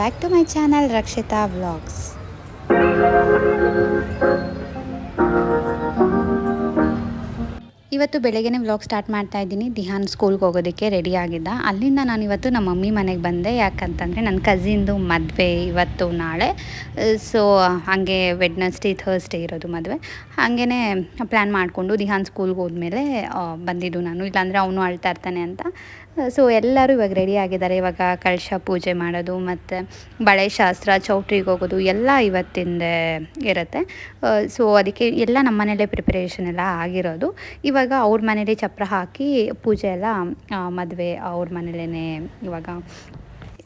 Back to my channel Rakshita vlogs ಇವತ್ತು ಬೆಳಗ್ಗೆನೇ vlog start ಮಾಡ್ತಾ ಇದ್ದೀನಿ. ದಿಹಾನ್ ಸ್ಕೂಲ್ಗೆ ಹೋಗೋದಕ್ಕೆ ರೆಡಿ ಆಗಿದ್ದ. ಅಲ್ಲಿಂದ ನಾನು ಇವತ್ತು ನಮ್ಮ ಮಮ್ಮಿ ಮನೆಗೆ ಬಂದೆ. ಯಾಕಂತಂದರೆ ನನ್ನ ಕಸಿನ್ದು ಮದುವೆ ಇವತ್ತು ನಾಳೆ. ಸೊ ಹಾಗೆ ವೆಡ್ನಸ್ಡೇ ಥರ್ಸ್ಡೇ ಇರೋದು ಮದುವೆ. ಹಾಗೇ ಪ್ಲ್ಯಾನ್ ಮಾಡಿಕೊಂಡು ದಿಹಾನ್ ಸ್ಕೂಲ್ಗೆ ಹೋದ್ಮೇಲೆ ಬಂದಿದ್ದು ನಾನು. ಇಲ್ಲಾಂದರೆ ಅವನು ಅಳ್ತಾ ಇರ್ತಾನೆ ಅಂತ. ಸೊ ಎಲ್ಲರೂ ಇವಾಗ ರೆಡಿ ಆಗಿದ್ದಾರೆ. ಇವಾಗ ಕಳಶ ಪೂಜೆ ಮಾಡೋದು ಮತ್ತು ಬಳೆ ಶಾಸ್ತ್ರ, ಚೌಟ್ರಿಗೆ ಹೋಗೋದು ಎಲ್ಲ ಇವತ್ತಿಂದ ಇರುತ್ತೆ. ಸೊ ಅದಕ್ಕೆ ಎಲ್ಲ ನಮ್ಮ ಮನೇಲೇ ಪ್ರಿಪರೇಷನ್ ಎಲ್ಲ ಆಗಿರೋದು. ಇವಾಗ ಅವ್ರ ಮನೇಲಿ ಚಪ್ರ ಹಾಕಿ ಪೂಜೆ ಎಲ್ಲ ಮದುವೆ ಅವ್ರ ಮನೇಲೇ ಇವಾಗ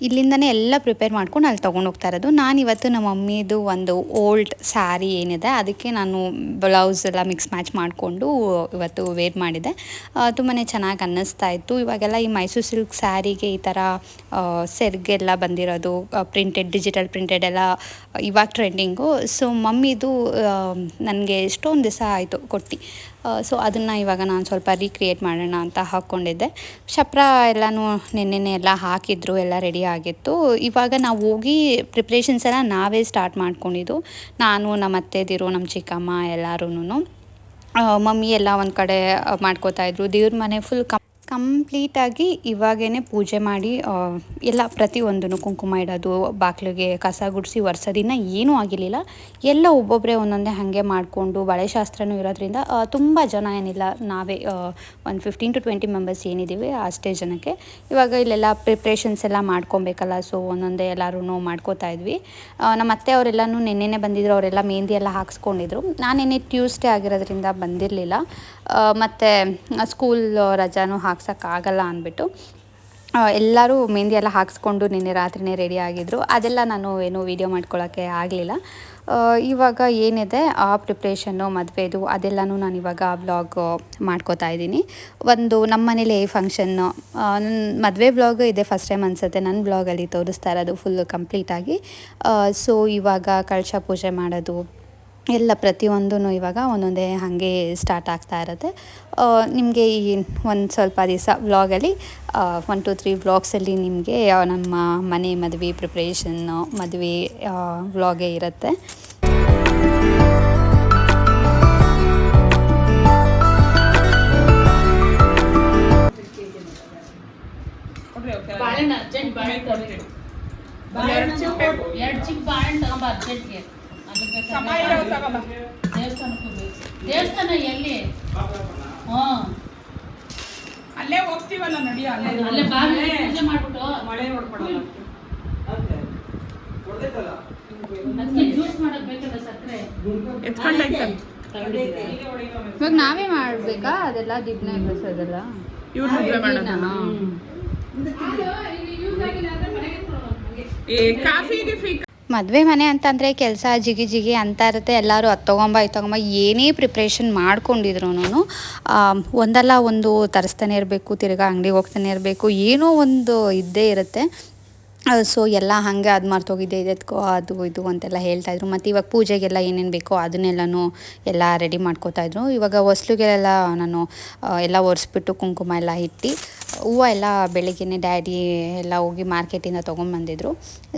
ಇಲ್ಲಿಂದನೇ ಎಲ್ಲ ಪ್ರಿಪೇರ್ ಮಾಡ್ಕೊಂಡು ಅಲ್ಲಿ ತೊಗೊಂಡು ಹೋಗ್ತಾ ಇರೋದು. ನಾನು ಇವತ್ತು ನಮ್ಮ ಮಮ್ಮಿದು ಒಂದು ಓಲ್ಡ್ ಸ್ಯಾರಿ ಏನಿದೆ, ಅದಕ್ಕೆ ನಾನು ಬ್ಲೌಸ್ ಎಲ್ಲ ಮಿಕ್ಸ್ ಮ್ಯಾಚ್ ಮಾಡಿಕೊಂಡು ಇವತ್ತು ವೇರ್ ಮಾಡಿದೆ. ತುಂಬಾ ಚೆನ್ನಾಗಿ ಅನ್ನಿಸ್ತಾ ಇತ್ತು. ಇವಾಗೆಲ್ಲ ಈ ಮೈಸೂರು ಸಿಲ್ಕ್ ಸ್ಯಾರಿಗೆ ಈ ಥರ ಸೆರ್ಗೆಲ್ಲ ಬಂದಿರೋದು ಪ್ರಿಂಟೆಡ್ ಡಿಜಿಟಲ್ ಪ್ರಿಂಟೆಡ್ ಎಲ್ಲ, ಇವಾಗ ಟ್ರೆಂಡಿಂಗು ಸೊ ಮಮ್ಮಿದು ನನಗೆ ಎಷ್ಟೊಂದು ದಿವಸ ಆಯಿತು ಕೊಟ್ಟು. ಸೊ ಅದನ್ನು ಇವಾಗ ನಾನು ಸ್ವಲ್ಪ ರೀಕ್ರಿಯೇಟ್ ಮಾಡೋಣ ಅಂತ ಹಾಕ್ಕೊಂಡಿದ್ದೆ ಚಪ್ರ ಎಲ್ಲನೂ ನೆನ್ನೆನೆ ಎಲ್ಲ ಹಾಕಿದ್ರು, ಎಲ್ಲ ರೆಡಿ ಆಗಿತ್ತು. ಇವಾಗ ನಾವು ಹೋಗಿ ಪ್ರಿಪ್ರೇಷನ್ಸ್ ಎಲ್ಲ ನಾವೇ ಸ್ಟಾರ್ಟ್ ಮಾಡ್ಕೊಂಡಿದ್ದು. ನಾನು ನಮ್ಮ ಅತ್ತೆದಿರು ನಮ್ಮ ಚಿಕ್ಕಮ್ಮ ಎಲ್ಲರೂ ಮಮ್ಮಿ ಎಲ್ಲ ಒಂದು ಕಡೆ ಮಾಡ್ಕೋತಾಯಿದ್ರು ದೇವ್ರ ಮನೆ ಫುಲ್ ಕಂ ಕಂಪ್ಲೀಟಾಗಿ ಇವಾಗೇ ಪೂಜೆ ಮಾಡಿ ಎಲ್ಲ ಪ್ರತಿಯೊಂದನ್ನು ಕುಂಕುಮ ಇಡೋದು ಬಾಗಿಲಿಗೆ ಕಸ ಗುಡಿಸಿ ಒರೆಸೋದಿನ್ನ ಏನೂ ಆಗಿರಲಿಲ್ಲ. ಎಲ್ಲ ಒಬ್ಬೊಬ್ಬರೇ ಒಂದೊಂದೇ ಹಾಗೆ ಮಾಡಿಕೊಂಡು, ಬಳೆ ಶಾಸ್ತ್ರನೂ ಇರೋದ್ರಿಂದ ತುಂಬ ಜನ ಏನಿಲ್ಲ, ನಾವೇ ಒಂದು ಫಿಫ್ಟೀನ್ ಟು ಟ್ವೆಂಟಿ ಮೆಂಬರ್ಸ್ ಏನಿದ್ದೀವಿ, ಅಷ್ಟೇ ಜನಕ್ಕೆ. ಇವಾಗ ಇಲ್ಲೆಲ್ಲ ಪ್ರಿಪ್ರೇಷನ್ಸ್ ಎಲ್ಲ ಮಾಡ್ಕೊಬೇಕಲ್ಲ ಸೊ ಒಂದೊಂದೇ ಎಲ್ಲರೂ ಮಾಡ್ಕೋತಾ ಇದ್ವಿ. ನಮ್ಮ ಅತ್ತೆ ಅವರೆಲ್ಲನೂ ನೆನ್ನೆನೇ ಬಂದಿದ್ರು, ಅವರೆಲ್ಲ ಮೆಹಂದಿ ಎಲ್ಲ ಹಾಕ್ಸ್ಕೊಂಡಿದ್ರು. ನಾನೇನೇ ಟ್ಯೂಸ್ಡೇ ಆಗಿರೋದ್ರಿಂದ ಬಂದಿರಲಿಲ್ಲ. ಮತ್ತು ಸ್ಕೂಲ್ ರಜಾನೂ ಹಾಕ್ಸೋಕ್ಕಾಗಲ್ಲ ಅಂದ್ಬಿಟ್ಟು ಎಲ್ಲರೂ ಮೆಹಂದಿ ಎಲ್ಲ ಹಾಕ್ಸ್ಕೊಂಡು ನಿನ್ನೆ ರಾತ್ರಿನೇ ರೆಡಿ ಆಗಿದ್ರು. ಅದೆಲ್ಲ ನಾನು ಏನು ವೀಡಿಯೋ ಮಾಡ್ಕೊಳ್ಳೋಕ್ಕೆ ಆಗಲಿಲ್ಲ. ಇವಾಗ ಏನಿದೆ, ಆ ಪ್ರಿಪ್ರೇಷನ್ನು ಮದುವೆದು ಅದೆಲ್ಲನೂ ನಾನು ಇವಾಗ ವ್ಲಾಗ್ ಮಾಡ್ಕೋತಾ ಇದ್ದೀನಿ. ಒಂದು ನಮ್ಮ ಮನೇಲಿ ಫಂಕ್ಷನ್ನು ಮದುವೆ ವ್ಲಾಗ್ ಇದೆ ಫಸ್ಟ್ ಟೈಮ್ ಅನಿಸುತ್ತೆ. ನನ್ನ ವ್ಲಾಗಲ್ಲಿ ತೋರಿಸ್ತಾ ಇರೋದು ಫುಲ್ ಕಂಪ್ಲೀಟಾಗಿ ಸೊ ಇವಾಗ ಕಳಶ ಪೂಜೆ ಮಾಡೋದು ಎಲ್ಲ ಪ್ರತಿಯೊಂದೂ ಇವಾಗ ಒಂದೊಂದೇ ಹಾಗೆ ಸ್ಟಾರ್ಟ್ ಆಗ್ತಾ ಇರುತ್ತೆ. ನಿಮಗೆ ಈ ಒಂದು ಸ್ವಲ್ಪ ದಿವಸ ವ್ಲಾಗಲ್ಲಿ ಒನ್ ಟು ತ್ರೀ ವ್ಲಾಗ್ಸಲ್ಲಿ ನಿಮಗೆ ನಮ್ಮ ಮನೆ ಮದುವೆ ಪ್ರಿಪ್ರೇಷನ್ನು ಮದುವೆ ವ್ಲಾಗೇ ಇರುತ್ತೆ. ಎರಡು ಚಿಕ್ಕ ಬಾಳೆಹಣ್ಣು ತಗೊಂಬ ಅರ್ಜೆಂಟ್ಗೆ ದೇವಸ್ಥಾನಕ್ಕೆ ದೇವಸ್ಥಾನ ಎಲ್ಲಿ? ಅಲ್ಲೇ ಹೋಗ್ತೀವಲ್ಲ ನಡಿಯ ಅಲ್ಲೇ ಪೂಜೆ ಮಾಡ್ಬಿಟ್ಟು. ಮಳೆ ನೋಡ್ಕೊಡಲ್ಲ ಅದಕ್ಕೆ ಜ್ಯೂಸ್ ಮಾಡಕ್ ಬೇಕಲ್ಲ ಸಕ್ಕರೆ? ಎತ್ಕೊಂಡೈತೆ ಇವಾಗ ನಾವೇ ಮಾಡಬೇಕಾ? ಅದೆಲ್ಲ ದಿಗ್ನ ಬೆಳೆಸೋದೆಲ್ಲ ಇವ್ರು ಏ ಕಾಫಿ ಗಿಫಿ ಮದುವೆ ಮನೆ ಅಂತಂದರೆ ಕೆಲಸ ಜಿಗಿ ಜಿಗಿ ಅಂತ ಇರುತ್ತೆ. ಎಲ್ಲರೂ ಅದು ತೊಗೊಂಬ ಏನೇ ಪ್ರಿಪ್ರೇಷನ್ ಮಾಡ್ಕೊಂಡಿದ್ರು ಒಂದಲ್ಲ ಒಂದು ತರಿಸ್ತಾನೆ ಇರಬೇಕು, ತಿರ್ಗಾ ಅಂಗಡಿಗೆ ಹೋಗ್ತಾನೆ ಇರಬೇಕು, ಏನೋ ಒಂದು ಇದ್ದೇ ಇರುತ್ತೆ. ಸೊ ಎಲ್ಲ ಹಾಗೆ ಅದು ಮರ್ತೋಗಿದ್ದೆ ಇದೆತ್ಕೋ, ಅದು ಇದು ಅಂತೆಲ್ಲ ಹೇಳ್ತಾಯಿದ್ರು ಮತ್ತು ಇವಾಗ ಪೂಜೆಗೆಲ್ಲ ಏನೇನು ಬೇಕೋ ಅದನ್ನೆಲ್ಲನೂ ಎಲ್ಲ ರೆಡಿ ಮಾಡ್ಕೋತಾಯಿದ್ರು ಇವಾಗ ಹೊಸ್ಲಿಗೆಲ್ಲ ನಾನು ಎಲ್ಲ ಒರೆಸ್ಬಿಟ್ಟು ಕುಂಕುಮ ಎಲ್ಲ ಇಟ್ಟು, ಹೂವು ಎಲ್ಲ ಬೆಳಿಗ್ಗೆನೇ ಡ್ಯಾಡಿ ಎಲ್ಲ ಹೋಗಿ ಮಾರ್ಕೆಟಿಂದ ತೊಗೊಂಬಂದಿದ್ರು.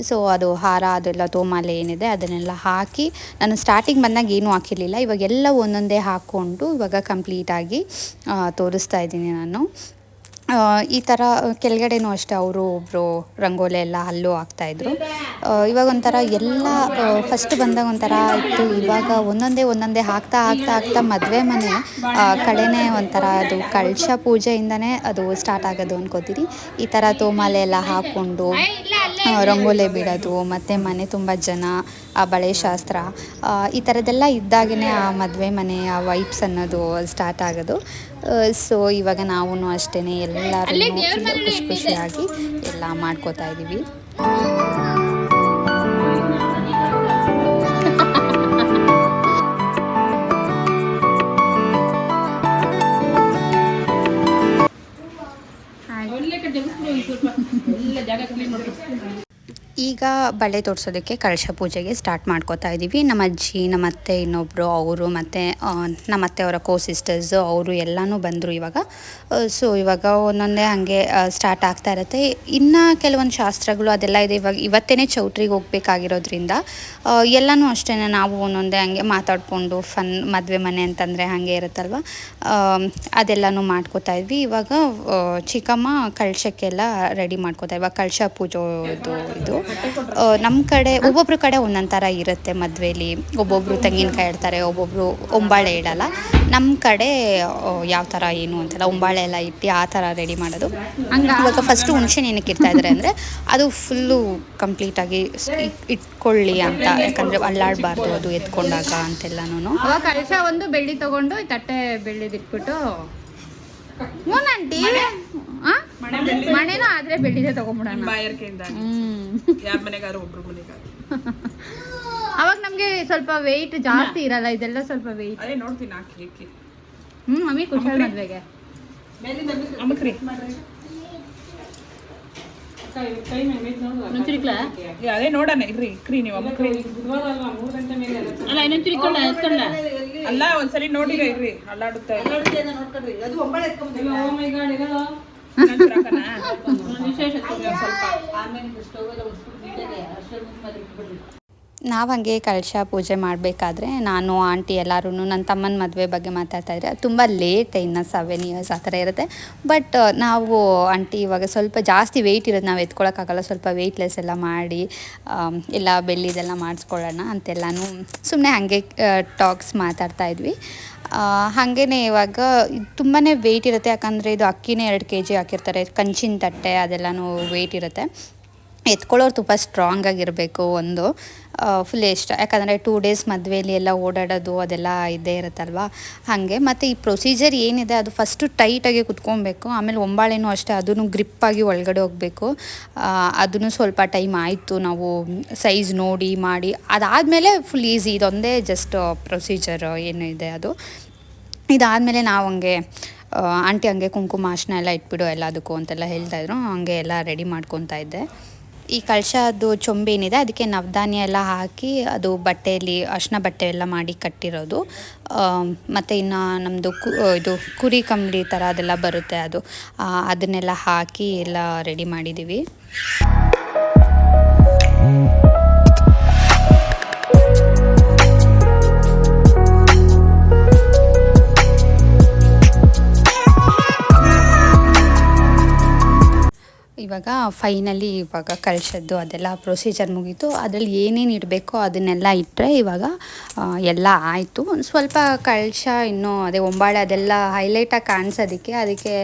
ಸೊ ಅದು ಹಾರ, ಅದೆಲ್ಲ ತೋಮಾಲೆ ಏನಿದೆ ಅದನ್ನೆಲ್ಲ ಹಾಕಿ, ನಾನು ಸ್ಟಾರ್ಟಿಂಗ್ ಬಂದಾಗ ಏನೂ ಹಾಕಿರಲಿಲ್ಲ. ಇವಾಗೆಲ್ಲ ಒಂದೊಂದೇ ಹಾಕ್ಕೊಂಡು ಇವಾಗ ಕಂಪ್ಲೀಟಾಗಿ ತೋರಿಸ್ತಾ ಇದ್ದೀನಿ ನಾನು. ಈ ಥರ ಕೆಳಗಡೆನೂ ಅಷ್ಟೇ ಅವರು ಒಬ್ಬರು ರಂಗೋಲಿ ಎಲ್ಲ ಅಲ್ಲೂ ಹಾಕ್ತಾಯಿದ್ರು ಇವಾಗ ಒಂಥರ ಎಲ್ಲ ಫಸ್ಟ್ ಬಂದಾಗ ಒಂಥರ ಇತ್ತು. ಇವಾಗ ಒಂದೊಂದೇ ಒಂದೊಂದೇ ಹಾಕ್ತಾ ಹಾಕ್ತಾ ಹಾಕ್ತಾ ಮದುವೆ ಮನೆ ಕಳೆನೇ ಒಂಥರ ಅದು ಕಳಶ ಪೂಜೆಯಿಂದನೇ ಅದು ಸ್ಟಾರ್ಟ್ ಆಗೋದು ಅನ್ಕೋತೀರಿ. ಈ ಥರ ತೋಮಾಲೆ ಎಲ್ಲ ಹಾಕ್ಕೊಂಡು ರಂಗೋಲಿ ಬಿಡೋದು ಮತ್ತು ಮನೆ ತುಂಬ ಜನ ಆ ಬಳೆ ಶಾಸ್ತ್ರ ಈ ಥರದ್ದೆಲ್ಲ ಇದ್ದಾಗೇ ಆ ಮದುವೆ ಮನೆ ಆ ವೈಬ್ಸ್ ಅನ್ನೋದು ಸ್ಟಾರ್ಟ್ ಆಗೋದು. ಸೊ ಇವಾಗ ನಾವು ಅಷ್ಟೇ ಎಲ್ಲರೂ ಖುಷಿ ಖುಷಿಯಾಗಿ ಎಲ್ಲ ಮಾಡ್ಕೋತಾ ಇದ್ದೀವಿ ಒಳ್ಳೆ ಕಡೆ ಜಗಿಸ್ಬಿಡು ಒಂದ್ ಸ್ವಲ್ಪ ಎಲ್ಲ ಜಾಗ ಕ್ಲೀನ್ ಮಾಡ್ಬಿಡು ಈಗ ಬಳೆ ತೋರಿಸೋದಕ್ಕೆ ಕಳಶ ಪೂಜೆಗೆ ಸ್ಟಾರ್ಟ್ ಮಾಡ್ಕೋತಾ ಇದ್ದೀವಿ ನಮ್ಮ ಅಜ್ಜಿ, ನಮ್ಮ ಅತ್ತೆ ಇನ್ನೊಬ್ಬರು ಅವರು ಮತ್ತು ನಮ್ಮ ಅತ್ತೆ ಅವರ ಕೋ ಸಿಸ್ಟರ್ಸ್ ಅವರು ಎಲ್ಲನೂ ಬಂದರು ಇವಾಗ. ಸೊ ಇವಾಗ ಒಂದೊಂದೇ ಹಾಗೆ ಸ್ಟಾರ್ಟ್ ಆಗ್ತಾ ಇರುತ್ತೆ. ಇನ್ನು ಕೆಲವೊಂದು ಶಾಸ್ತ್ರಗಳು ಅದೆಲ್ಲ ಇದೆ. ಇವಾಗ ಇವತ್ತೇ ಚೌಟ್ರಿಗೆ ಹೋಗ್ಬೇಕಾಗಿರೋದ್ರಿಂದ ಎಲ್ಲನೂ ಅಷ್ಟೇ ನಾವು ಒಂದೊಂದೇ ಹಂಗೆ ಮಾತಾಡಿಕೊಂಡು ಫನ್ ಮದುವೆ ಮನೆ ಅಂತಂದರೆ ಹಾಗೆ ಇರುತ್ತಲ್ವ? ಅದೆಲ್ಲನೂ ಮಾಡ್ಕೋತಾ ಇದ್ವಿ. ಇವಾಗ ಚಿಕ್ಕಮ್ಮ ಕಳಶಕ್ಕೆಲ್ಲ ರೆಡಿ ಮಾಡ್ಕೋತಾ ಇವಾಗ ಕಳಶ ಪೂಜೆ ಇದು ಇದು. ನಮ್ಮ ಕಡೆ, ಒಬ್ಬೊಬ್ರ ಕಡೆ ಒಂದೊಂದು ಥರ ಇರುತ್ತೆ ಮದುವೆಲಿ. ಒಬ್ಬೊಬ್ರು ತೆಂಗಿನಕಾಯಿ ಇಡ್ತಾರೆ ಒಬ್ಬೊಬ್ರು ಒಂಬಾಳೆ ಇಡಲ್ಲ. ನಮ್ಮ ಕಡೆ ಯಾವ ಥರ ಏನು ಅಂತೆಲ್ಲ ಒಂಬಾಳೆ ಎಲ್ಲ ಇಟ್ಟು ಆ ಥರ ರೆಡಿ ಮಾಡೋದು. ಇವಾಗ ಫಸ್ಟು ಹುಣಸೆ ಏನಕ್ಕೆ ಇಡ್ತಾ ಇದ್ದಾರೆ ಅಂದರೆ, ಅದು ಫುಲ್ಲು ಕಂಪ್ಲೀಟಾಗಿ ಇಟ್ಕೊಳ್ಳಿ ಅಂತ. ಯಾಕಂದರೆ ಅಲ್ಲಾಡಬಾರ್ದು ಅದು ಎತ್ಕೊಂಡಾಗ ಅಂತೆಲ್ಲ ಕಳಶ ಒಂದು ಬೆಳ್ಳಿ ತಗೊಂಡು ತಟ್ಟೆ ಬೆಳ್ಳಿದಿಟ್ಬಿಟ್ಟು ಮೂನಂಟಿ ಮಣೆನೂ ಆದ್ರೆ ಬೆಳ್ಳಿದೆ ತಗೊಂಡ್ಬಿಡೋಣ ಬಾಯರ್ಕೆಯಿಂದ ಹ್ಮ್. ಯಾರ ಮನೆಗಾರು ಒಬ್ರು ಮನೆಗಾರು ಅವಾಗ ನಮ್ಗೆ ಸ್ವಲ್ಪ ವೆಯ್ಟ್ ಜಾಸ್ತಿ ಇರಲ್ಲ ಇದೆಲ್ಲ ಸ್ವಲ್ಪ ವೆಯ್ಟ್ ಅದೇ ನೋಡ್ತೀನಿ ಹಾಕಿ ಹ್ಮ್ ಮಮ್ಮಿ ಕುಶಾಲ್ ಮದ್ವೆಗೆ. ನೋಡಿರ ಅದೇ ನೋಡೋಣ ಇರ್ರಿ ಕ್ರೀ ನೀವು ಅಮ್ಮಕ್ರಿ ಅಲ್ಲ ಇನ್ನೊಂಚೂರು ಇಕ್ಕೊಂಡ ಎತ್ಕೊಂಡ ಅಲ್ಲ ಸ್ವಲ್ಪ ಆಮೇಲೆ ಇರ್ರಿ ಅಲ್ಲಾಡುತ್ತಾ ಇದೆ. ಇನ್ನೊಂಚೂರು ಹಾಕನಾ? ನಾವು ಹಂಗೆ ಕಳಶ ಪೂಜೆ ಮಾಡಬೇಕಾದ್ರೆ ನಾನು, ಆಂಟಿ ಎಲ್ಲರೂ ನನ್ನ ತಮ್ಮನ ಮದುವೆ ಬಗ್ಗೆ ಮಾತಾಡ್ತಾ ಇದ್ರೆ ತುಂಬ ಲೇಟ್ ಇನ್ನು ಸೆವೆನ್ ಇಯರ್ಸ್ ಆ ಥರ ಇರುತ್ತೆ. ಬಟ್ ನಾವು, ಆಂಟಿ ಇವಾಗ ಸ್ವಲ್ಪ ಜಾಸ್ತಿ ವೆಯ್ಟ್ ಇರೋದು ನಾವು ಎತ್ಕೊಳ್ಳೋಕ್ಕಾಗಲ್ಲ ಸ್ವಲ್ಪ ವೆಯ್ಟ್ಲೆಸ್ ಎಲ್ಲ ಮಾಡಿ ಎಲ್ಲ ಬೆಳ್ಳಿದೆಲ್ಲ ಮಾಡಿಸ್ಕೊಳ್ಳೋಣ ಅಂತೆಲ್ಲನೂ ಸುಮ್ಮನೆ ಹಾಗೆ ಟಾಕ್ಸ್ ಮಾತಾಡ್ತಾ ಇದ್ವಿ. ಹಾಗೇ ಇವಾಗ ತುಂಬಾ ವೆಯ್ಟ್ ಇರುತ್ತೆ, ಯಾಕಂದರೆ ಇದು ಅಕ್ಕಿನೇ ಎರಡು ಕೆ ಜಿ ಹಾಕಿರ್ತಾರೆ, ಕಂಚಿನ ತಟ್ಟೆ ಅದೆಲ್ಲನೂ ವೆಯ್ಟ್ ಇರುತ್ತೆ. ಎತ್ಕೊಳ್ಳೋರು ತುಂಬ ಸ್ಟ್ರಾಂಗ್ ಆಗಿರಬೇಕು ಒಂದು. ಫುಲ್ ಇಷ್ಟ. ಯಾಕಂದರೆ ಟೂ ಡೇಸ್ ಮದುವೆಯಲ್ಲಿ ಎಲ್ಲ ಓಡಾಡೋದು ಅದೆಲ್ಲ ಇದ್ದೇ ಇರುತ್ತಲ್ವ? ಹಾಗೆ. ಮತ್ತು ಈ ಪ್ರೊಸೀಜರ್ ಏನಿದೆ, ಅದು ಫಸ್ಟು ಟೈಟಾಗಿ ಕುತ್ಕೊಬೇಕು. ಆಮೇಲೆ ಒಂಬಾಳೆನೂ ಅಷ್ಟೇ, ಅದನ್ನು ಗ್ರಿಪ್ಪಾಗಿ ಒಳಗಡೆ ಹೋಗಬೇಕು. ಅದನ್ನು ಸ್ವಲ್ಪ ಟೈಮ್ ಆಯಿತು ನಾವು ಸೈಜ್ ನೋಡಿ, ಮಾಡಿ, ಅದಾದಮೇಲೆ ಫುಲ್ ಈಸಿ ಇದೊಂದೇ ಜಸ್ಟ್ ಪ್ರೊಸೀಜರ್ ಇದೆ ಅದು. ಇದಾದಮೇಲೆ ನಾವು ಹಂಗೆ ಆಂಟಿ ಹಂಗೆ ಕುಂಕುಮ ಅಷ್ಟನ್ನ ಎಲ್ಲ ಇಟ್ಬಿಡು ಎಲ್ಲದಕ್ಕೂ ಅಂತೆಲ್ಲ ಹೇಳ್ತಾಯಿದ್ರು ಹಂಗೆ ಎಲ್ಲ ರೆಡಿ ಮಾಡ್ಕೊತಾ ಇದ್ದೆ. ಈ ಕಳಶದ್ದು ಚೊಂಬೆ ಏನಿದೆ ಅದಕ್ಕೆ ನವಧಾನ್ಯ ಎಲ್ಲ ಹಾಕಿ ಅದು ಬಟ್ಟೆಯಲ್ಲಿ, ಅರ್ಶಿನ ಬಟ್ಟೆ ಎಲ್ಲ ಮಾಡಿ ಕಟ್ಟಿರೋದು. ಮತ್ತು ಇನ್ನು ನಮ್ಮದು ಕು, ಇದು ಕುರಿ ಕಂಬಳಿ ಥರ ಅದೆಲ್ಲ ಬರುತ್ತೆ ಅದು. ಅದನ್ನೆಲ್ಲ ಹಾಕಿ ಎಲ್ಲ ರೆಡಿ ಮಾಡಿದ್ದೀವಿ. ಇವಾಗ ಫೈನಲಿ ಇವಾಗ ಕಳ್ಸದ್ದು ಅದೆಲ್ಲ ಪ್ರೊಸೀಜರ್ ಮುಗೀತು. ಅದರಲ್ಲಿ ಏನೇನು ಇಡಬೇಕೋ ಅದನ್ನೆಲ್ಲ ಇಟ್ಟರೆ ಇವಾಗ ಎಲ್ಲ ಆಯಿತು. ಒಂದು ಸ್ವಲ್ಪ ಕಳಶ ಇನ್ನೂ ಅದೇ ಒಂಬಾಳೆ ಅದೆಲ್ಲ ಹೈಲೈಟಾಗಿ ಕಾಣಿಸೋದಕ್ಕೆ, ಅದಕ್ಕೆ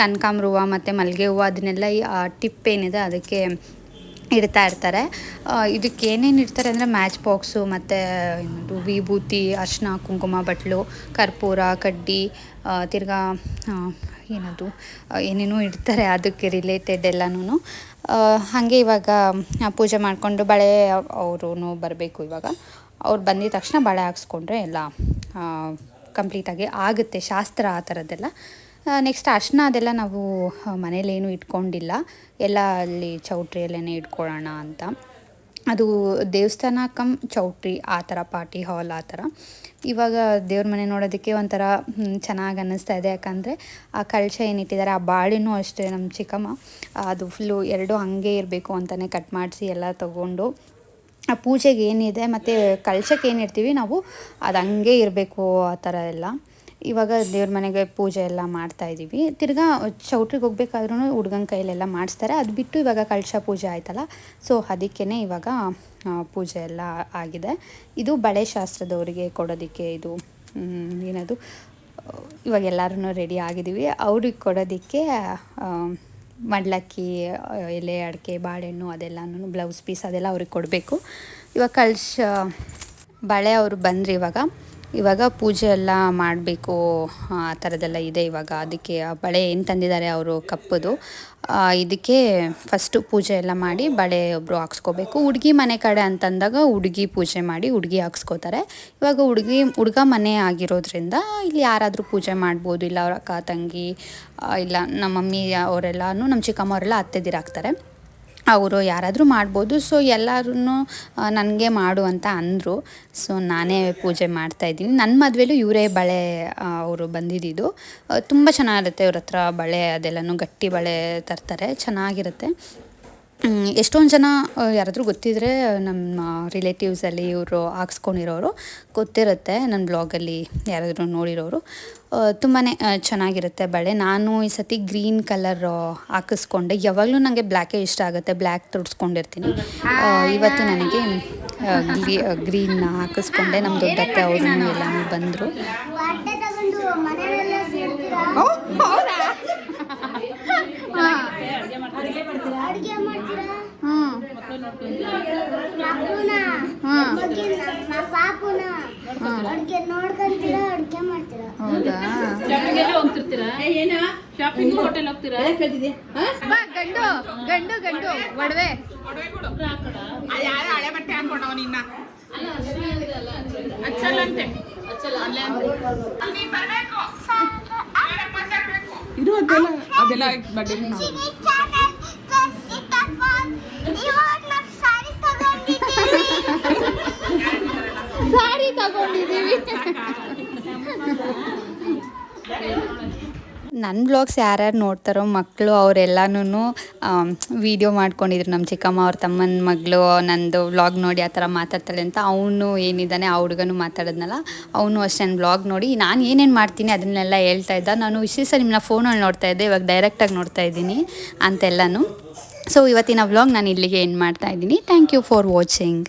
ಕನಕಾಂಬ್ರ ಹೂವು ಮತ್ತು ಮಲ್ಲಿಗೆ ಹೂವು ಅದನ್ನೆಲ್ಲ ಟಿಪ್ ಏನಿದೆ ಅದಕ್ಕೆ ಇಡ್ತಾ ಇರ್ತಾರೆ. ಇದಕ್ಕೆ ಏನೇನು ಇಡ್ತಾರೆ ಅಂದರೆ ಮ್ಯಾಚ್ ಬಾಕ್ಸು ಮತ್ತು ವಿಭೂತಿ, ಅರ್ಶಿನ, ಕುಂಕುಮ, ಬಟ್ಲು, ಕರ್ಪೂರ, ಕಡ್ಡಿ ತಿರ್ಗಾ ಏನದು ಏನೇನೋ ಇಡ್ತಾರೆ ಅದಕ್ಕೆ ರಿಲೇಟೆಡ್ ಎಲ್ಲನೂ ಹಾಗೆ ಇವಾಗ ಪೂಜೆ ಮಾಡಿಕೊಂಡು ಬಳೆ ಅವರು ಬರಬೇಕು ಇವಾಗ. ಅವ್ರು ಬಂದಿದ ತಕ್ಷಣ ಬಳೆ ಹಾಕ್ಸ್ಕೊಂಡ್ರೆ ಎಲ್ಲ ಕಂಪ್ಲೀಟಾಗಿ ಆಗುತ್ತೆ ಶಾಸ್ತ್ರ ಆ ಥರದ್ದೆಲ್ಲ. ನೆಕ್ಸ್ಟ್ ಅರ್ಶಿನ ಅದೆಲ್ಲ ನಾವು ಮನೇಲೇನು ಇಟ್ಕೊಂಡಿಲ್ಲ. ಎಲ್ಲ ಅಲ್ಲಿ ಚೌಟ್ರಿಯಲ್ಲೇ ಇಟ್ಕೊಳ್ಳೋಣ ಅಂತ. ಅದು ದೇವಸ್ಥಾನ ಕಮ್ ಚೌಟ್ರಿ, ಆ ಥರ ಪಾರ್ಟಿ ಹಾಲ್, ಆ ಥರ. ಇವಾಗ ದೇವ್ರ ಮನೆ ನೋಡೋದಕ್ಕೆ ಒಂಥರ ಚೆನ್ನಾಗಿ ಅನ್ನಿಸ್ತಾ ಇದೆ. ಯಾಕಂದರೆ ಆ ಕಳಶ ಏನಿಟ್ಟಿದ್ದಾರೆ, ಆ ಬಾಳಿನೂ ಅಷ್ಟೇ ನಮ್ಮ ಚಿಕ್ಕಮ್ಮ. ಅದು ಫುಲ್ಲು ಎರಡು ಹಾಗೆ ಇರಬೇಕು ಅಂತಲೇ ಕಟ್ ಮಾಡಿಸಿ ಎಲ್ಲ ತಗೊಂಡು. ಆ ಪೂಜೆಗೆ ಏನಿದೆ, ಮತ್ತು ಕಳಶಕ್ಕೆ ಏನಿರ್ತೀವಿ ನಾವು, ಅದು ಹಂಗೆ ಇರಬೇಕು ಆ ಥರ ಎಲ್ಲ. ಇವಾಗ ದೇವ್ರ ಮನೆಗೆ ಪೂಜೆ ಎಲ್ಲ ಮಾಡ್ತಾ ಇದ್ದೀವಿ. ತಿರ್ಗಾ ಚೌಟ್ರಿಗೆ ಹೋಗ್ಬೇಕಾದ್ರೂ ಹುಡ್ಗನ ಕೈಲೆಲ್ಲ ಮಾಡಿಸ್ತಾರೆ. ಅದು ಬಿಟ್ಟು ಇವಾಗ ಕಳಶ ಪೂಜೆ ಆಯ್ತಲ್ಲ. ಸೊ ಅದಕ್ಕೇ ಇವಾಗ ಪೂಜೆ ಎಲ್ಲ ಆಗಿದೆ. ಇದು ಬಳೆ ಶಾಸ್ತ್ರದವರಿಗೆ ಕೊಡೋದಕ್ಕೆ ಇದು ಏನದು, ಇವಾಗ ಎಲ್ಲರೂ ರೆಡಿ ಆಗಿದ್ದೀವಿ. ಅವ್ರಿಗೆ ಕೊಡೋದಕ್ಕೆ ಮಡ್ಲಕ್ಕಿ, ಎಲೆ, ಅಡಿಕೆ, ಬಾಳೆಹಣ್ಣು ಅದೆಲ್ಲನೂ ಬ್ಲೌಸ್ ಪೀಸ್ ಅದೆಲ್ಲ ಅವ್ರಿಗೆ ಕೊಡಬೇಕು. ಇವಾಗ ಕಳಶ ಬಳೆ ಅವರು ಬಂದ್ರಿ ಇವಾಗ. ಇವಾಗ ಪೂಜೆ ಎಲ್ಲ ಮಾಡಬೇಕು, ಆ ಥರದ್ದೆಲ್ಲ ಇದೆ ಇವಾಗ. ಅದಕ್ಕೆ ಆ ಬಳೆ ಏನು ತಂದಿದ್ದಾರೆ ಅವರು ಕಪ್ಪದು ಇದಕ್ಕೆ ಫಸ್ಟು ಪೂಜೆ ಎಲ್ಲ ಮಾಡಿ ಬಳೆ ಒಬ್ಬರು ಹಾಕ್ಸ್ಕೋಬೇಕು. ಹುಡುಗಿ ಮನೆ ಕಡೆ ಅಂತಂದಾಗ ಹುಡುಗಿ ಪೂಜೆ ಮಾಡಿ ಹುಡುಗಿ ಹಾಕ್ಸ್ಕೋತಾರೆ. ಇವಾಗ ಹುಡುಗಿ, ಹುಡುಗ ಮನೆ ಆಗಿರೋದ್ರಿಂದ ಇಲ್ಲಿ ಯಾರಾದರೂ ಪೂಜೆ ಮಾಡ್ಬೋದು. ಇಲ್ಲ ಅವ್ರ ಅಕ್ಕ, ತಂಗಿ ಇಲ್ಲ ನಮ್ಮ ಮಮ್ಮಿ ಅವರೆಲ್ಲನೂ, ನಮ್ಮ ಚಿಕ್ಕಮ್ಮ ಅವರೆಲ್ಲ ಅತ್ತೆದಿರಾಗ್ತಾರೆ ಅವರು ಯಾರಾದರೂ ಮಾಡ್ಬೋದು. ಸೊ ಎಲ್ಲರೂ ನನಗೆ ಮಾಡು ಅಂತ ಅಂದರು. ಸೊ ನಾನೇ ಪೂಜೆ ಮಾಡ್ತಾಯಿದ್ದೀನಿ ನನ್ನ ಮದುವೆಲೂ ಇವರೇ ಬಳೆ ಅವರು ಬಂದಿದ್ದು ತುಂಬ ಚೆನ್ನಾಗಿರುತ್ತೆ. ಇವ್ರ ಹತ್ರ ಬಳೆ ಅದೆಲ್ಲನೂ ಗಟ್ಟಿ ಬಳೆ ತರ್ತಾರೆ. ಚೆನ್ನಾಗಿರುತ್ತೆ. ಎಷ್ಟೊಂದು ಜನ ಯಾರಾದರೂ ಗೊತ್ತಿದ್ದರೆ ನಮ್ಮ ರಿಲೇಟಿವ್ಸಲ್ಲಿ ಇವರು ಹಾಕ್ಸ್ಕೊಂಡಿರೋರು ಗೊತ್ತಿರುತ್ತೆ ನನ್ನ ಬ್ಲಾಗಲ್ಲಿ ಯಾರಾದರೂ ನೋಡಿರೋರು. ತುಂಬಾ ಚೆನ್ನಾಗಿರುತ್ತೆ ಬಳೆ. ನಾನು ಈ ಸತಿ ಗ್ರೀನ್ ಕಲರ್ ಹಾಕಿಸ್ಕೊಂಡೆ. ಯಾವಾಗಲೂ ನನಗೆ ಬ್ಲ್ಯಾಕೇ ಇಷ್ಟ ಆಗುತ್ತೆ. ಬ್ಲ್ಯಾಕ್ ತೊಡ್ಸ್ಕೊಂಡಿರ್ತೀನಿ. ಇವತ್ತು ನನಗೆ ಗ್ರೀನ್ ಹಾಕಿಸ್ಕೊಂಡೆ. ನಮ್ಮ ದೊಡ್ಡತ್ತೆ ಅವರು ಎಲ್ಲ ಬಂದರು ಬಟ್ಟೆ ತಗೊಂಡು ಮನೆಯಲ್ಲೆಲ್ಲ ಸೇರ್ತೀರಾ ಅಡುಗೆ ಮಾಡ್ತೀರಾ ಪಾಪುನ ಅಡುಗೆ ನೋಡ್ಕೊಂತೀರಾ ಅಡುಗೆ ಹೌದಾ ಹೋಗ್ತಿರ್ತೀರಾ ಶಾಪಿಂಗ್ ಹೋಟೆಲ್ ಹೋಗ್ತೀರಾ ಗಂಡು ಗಂಡು ಗಂಡು ಒಡವೆ ಯಾರ ಹಳೆ ಬಟ್ಟೆ ಹಾಕೊಂಡವ ನಿನ್ನ ಹಚ್ಚಲ್ಲಂತೆ ಇರು ಅದೆಲ್ಲ ಅದೆಲ್ಲ ಬಡ್ಡಿ ನಾವು ಸಾರಿ ತಗೊಂಡಿದ್ದೀವಿ ನನ್ನ ಬ್ಲಾಗ್ಸ್ ಯಾರ್ಯಾರು ನೋಡ್ತಾರೋ ಮಕ್ಕಳು ಅವರೆಲ್ಲನೂ ವೀಡಿಯೋ ಮಾಡ್ಕೊಂಡಿದ್ರು ನಮ್ಮ ಚಿಕ್ಕಮ್ಮ ಅವ್ರ ತಮ್ಮನ ಮಗಳು, ನಂದು ವ್ಲಾಗ್ ನೋಡಿ ಆ ಥರ ಮಾತಾಡ್ತಾಳೆ ಅಂತ ಅವನು ಏನಿದ್ದಾನೆ ಆ ಹುಡುಗನು ಮಾತಾಡಿದ್ನಲ್ಲ, ಅವನು ಅಷ್ಟೇ ನನ್ನ ಬ್ಲಾಗ್ ನೋಡಿ ನಾನು ಏನೇನು ಮಾಡ್ತೀನಿ ಅದನ್ನೆಲ್ಲ ಹೇಳ್ತಾ ಇದ್ದ. ನಾನು ವಿಶೇಷ ನಿಮ್ಮನ್ನ ಫೋನಲ್ಲಿ ನೋಡ್ತಾ ಇದ್ದೆ, ಇವಾಗ ಡೈರೆಕ್ಟಾಗಿ ನೋಡ್ತಾ ಇದ್ದೀನಿ ಅಂತೆಲ್ಲನೂ. ಸೊ ಇವತ್ತಿನ ವ್ಲಾಗ್ ನಾನು ಇಲ್ಲಿಗೆ ಏನು ಮಾಡ್ತಾ ಇದ್ದೀನಿ. Thank you for watching